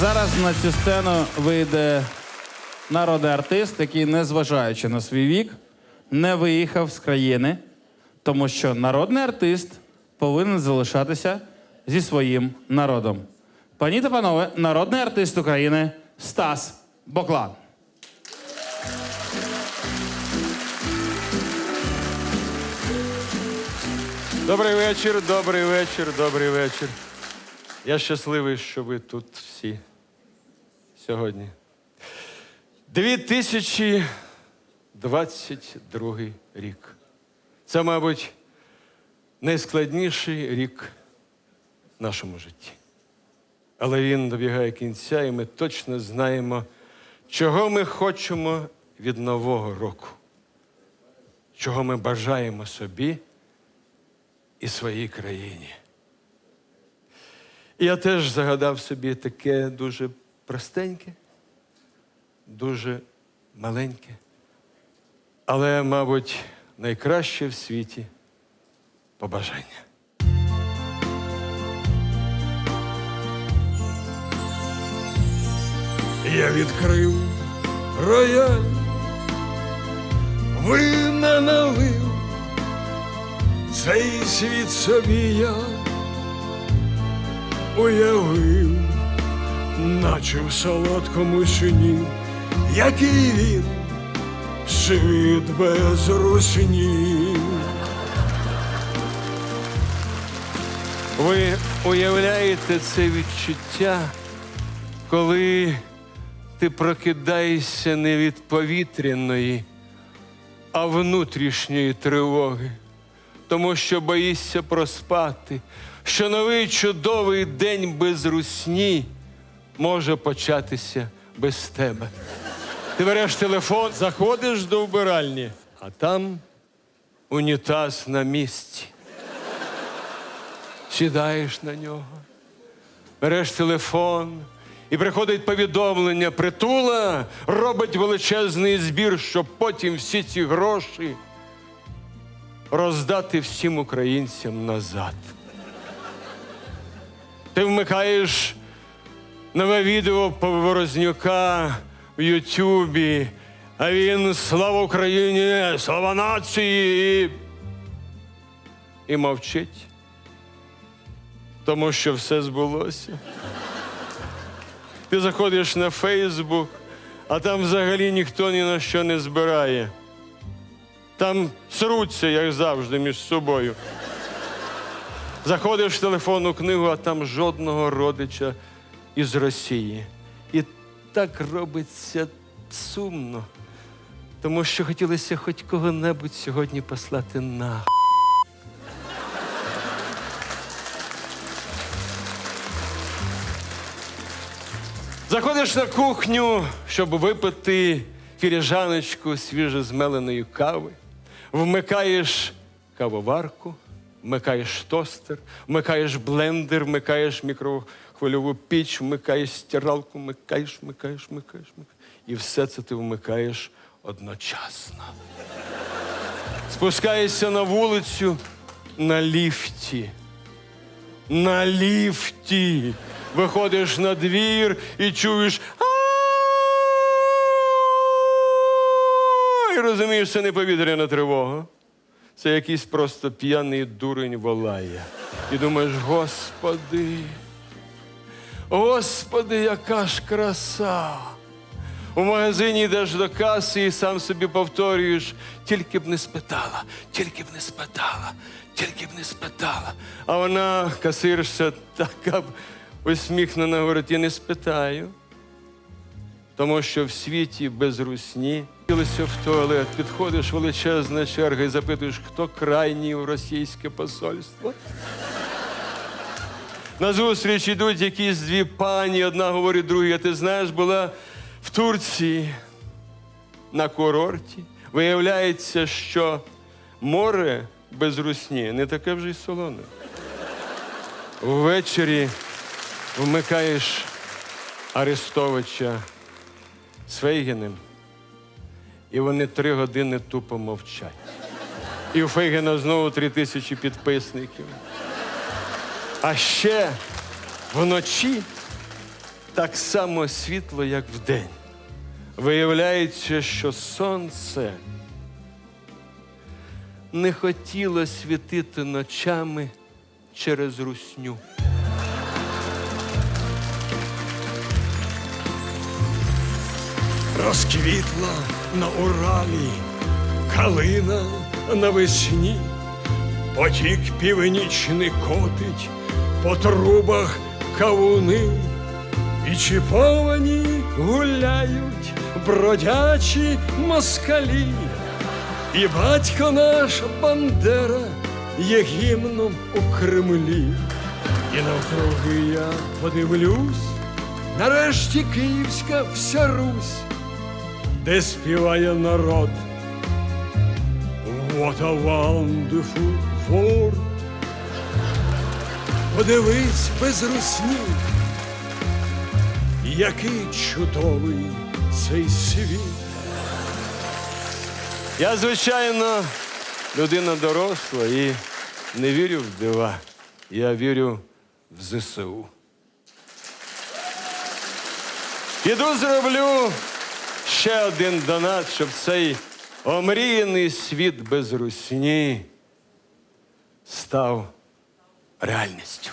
Зараз на цю сцену вийде народний артист, який, незважаючи на свій вік, не виїхав з країни, тому що народний артист повинен залишатися зі своїм народом. Пані та панове, народний артист України Стас Боклан. Добрий вечір, добрий вечір, добрий вечір. Я щасливий, що ви тут всі сьогодні. 2022 рік. Це, мабуть, найскладніший рік в нашому житті. Але він добігає кінця, і ми точно знаємо, чого ми хочемо від Нового року, чого ми бажаємо собі і своїй країні. І я теж загадав собі таке дуже простеньке, дуже маленьке, але, мабуть, найкраще в світі побажання. Я відкрив рояль, вина налив, цей світ собі я уявив, наче в солодкому сні, який він світ без русні. Ви уявляєте це відчуття, коли ти прокидаєшся не від повітряної, а внутрішньої тривоги, тому що боїшся проспати, що новий чудовий день без русні може початися без тебе. Ти береш телефон, заходиш до вбиральні, а там унітаз на місці. Сідаєш на нього, береш телефон, і приходить повідомлення: притула робить величезний збір, щоб потім всі ці гроші роздати всім українцям назад. Ти вмикаєш нове відео Поворознюка в Ютубі, а він слава Україні, слава нації і, мовчить тому що все збулося. Ти заходиш на Фейсбук, а там взагалі ніхто ні на що не збирає. Там сруться, як завжди, між собою. Заходиш в телефонну книгу, а там жодного родича із Росії. І так робиться сумно, тому що хотілося хоч кого-небудь сьогодні послати на. Заходиш на кухню, щоб випити філіжаночку свіжозмеленої кави, вмикаєш кавоварку, вмикаєш тостер, вмикаєш блендер, вмикаєш мікрохвильову піч, вмикаєш стиралку, вмикаєш, вмикаєш, вмикаєш, вмикаєш. І все це ти вмикаєш одночасно. Спускаєшся на вулицю на ліфті. На ліфті. Виходиш на двір і чуєш. І розумієш, це не повітряна тривога. Це якийсь просто п'яний дурень волає. І думаєш, господи, господи, яка ж краса. У магазині йдеш до каси і сам собі повторюєш, тільки б не спитала, тільки б не спитала, тільки б не спитала. А вона, касирша, така б усміхнена, говорить, я не спитаю. Тому що в світі без русні Ділися в туалет, підходиш величезна черга і запитуєш, хто крайній у російське посольство. На зустріч йдуть якісь дві пані, одна говорить другій, а ти знаєш, була в Турції на курорті. Виявляється, що море без русні не таке вже й солоне. Ввечері вмикаєш Арестовича з Фейгіним, і вони три години тупо мовчать. І у Фейгіна знову три тисячі підписників. А ще вночі так само світло, як вдень. Виявляється, що сонце не хотіло світити ночами через русню. Розквітла на Уралі, калина навесні, потік північний котить, по трубах кавуни, і чіповані гуляють бродячі москалі. І батько наш Бандера є гімном у Кремлі. І навкруги я подивлюсь, нарешті Київська вся Русь, де співає народ. What a wonderful world. Подивись без русні, який чудовий цей світ. Я, звичайно, людина доросла і не вірю в дива. Я вірю в ЗСУ. Піду зроблю ще один донат, щоб цей омріяний світ без русні став реальністю.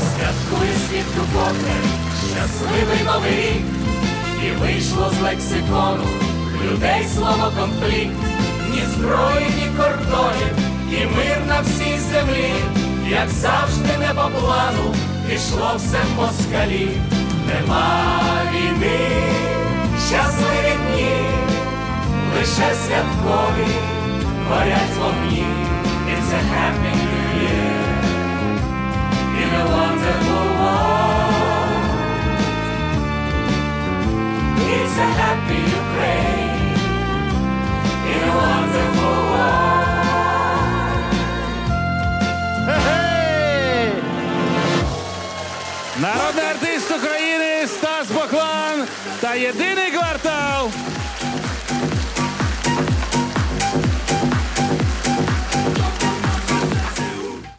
Святкує світ вкотре, щасливий новий рік, і вийшло з лексикону людей слово конфлікт, ні зброї, ні кордонів, і мир на всій землі, як завжди не по плану, пішло все в москалі, нема війни, щасливі дні, лише святкові горять вогні, It's a happy new year in a wonderful world. It's a happy Ukraine in a wonderful world. Гей! Народний артист України Стас Баклан та єдиний квартал